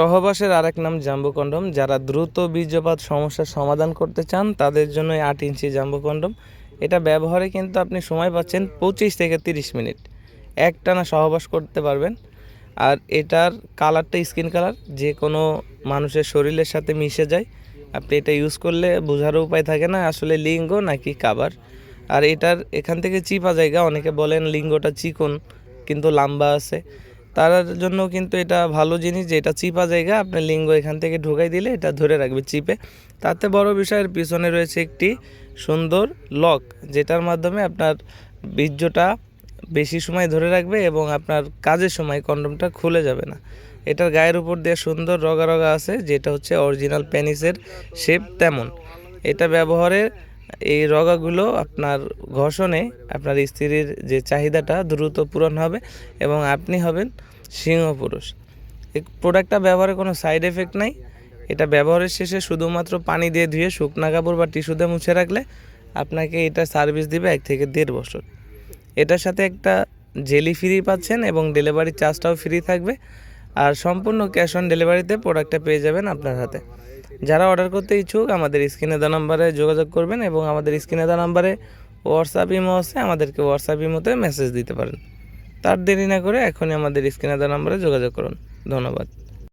সহবাসের আরেক নাম জাম্বো কন্ডম যারা দ্রুত বীর্যপাত সমস্যার সমাধান করতে চান, তাদের জন্য আট ইঞ্চি জাম্বো কন্ডম এটা ব্যবহারে কিন্তু আপনি সময় পাচ্ছেন পঁচিশ থেকে তিরিশ মিনিট। একটানা সহবাস করতে পারবেন। আর এটার কালারটা স্কিন কালার, যে কোনো মানুষের শরীরের সাথে মিশে যায়। আপনি এটা ইউজ করলে বোঝারও উপায় থাকে না, আসলে লিঙ্গ নাকি কাবার। আর এটার এখান থেকে চিপা জায়গা, অনেকে বলেন লিঙ্গটা চিকন, কিন্তু লম্বা আছে। তার জন্য কিন্তু এটা ভালো জিনিস যে এটা চিপা জায়গা আপনি লিঙ্গ এখান থেকে ঢোকাই দিলে এটা ধরে রাখবে চিপে। তাতে বড় বিষয়ের পিছনে রয়েছে একটি সুন্দর লক, যেটার মাধ্যমে আপনার বীর্যটা বেশি সময় ধরে রাখবে এবং আপনার কাজের সময় কন্ডমটা খুলে যাবে না। এটার গায়ের উপর দিয়ে সুন্দর রগা রগা আছে, যেটা হচ্ছে অরিজিনাল প্যানিসের শেপ তেমন। এটা ব্যবহারের এই রগাগুলো আপনার ঘষণে আপনার স্ত্রীর যে চাহিদাটা দ্রুত পূরণ হবে এবং আপনি হবেন সিংহ পুরুষ। এই প্রোডাক্টটা ব্যবহারে কোনো সাইড এফেক্ট নাই। এটা ব্যবহারের শেষে শুধুমাত্র পানি দিয়ে ধুয়ে শুকনা কাপড় বা টিস্যু দিয়ে মুছে রাখলে আপনাকে এটা সার্ভিস দিবে এক থেকে দেড় বছর। এটার সাথে একটা জেলি ফ্রি পাচ্ছেন এবং ডেলিভারি চার্জটাও ফ্রি থাকবে। আর সম্পূর্ণ ক্যাশ অন ডেলিভারিতে প্রোডাক্টটা পেয়ে যাবেন আপনার হাতে। যারা অর্ডার করতে ইচ্ছুক, আমাদের স্ক্রিনে দেওয়া নাম্বারে যোগাযোগ করবেন এবং আমাদের স্ক্রিনে দেওয়া নাম্বারে হোয়াটসঅ্যাপ ইমো আছে, আমাদেরকে হোয়াটসঅ্যাপ ইমোতে মেসেজ দিতে পারেন। তার দেরি না করে এখনই আমাদের স্ক্রিনে দেওয়া নাম্বারে যোগাযোগ করুন। ধন্যবাদ।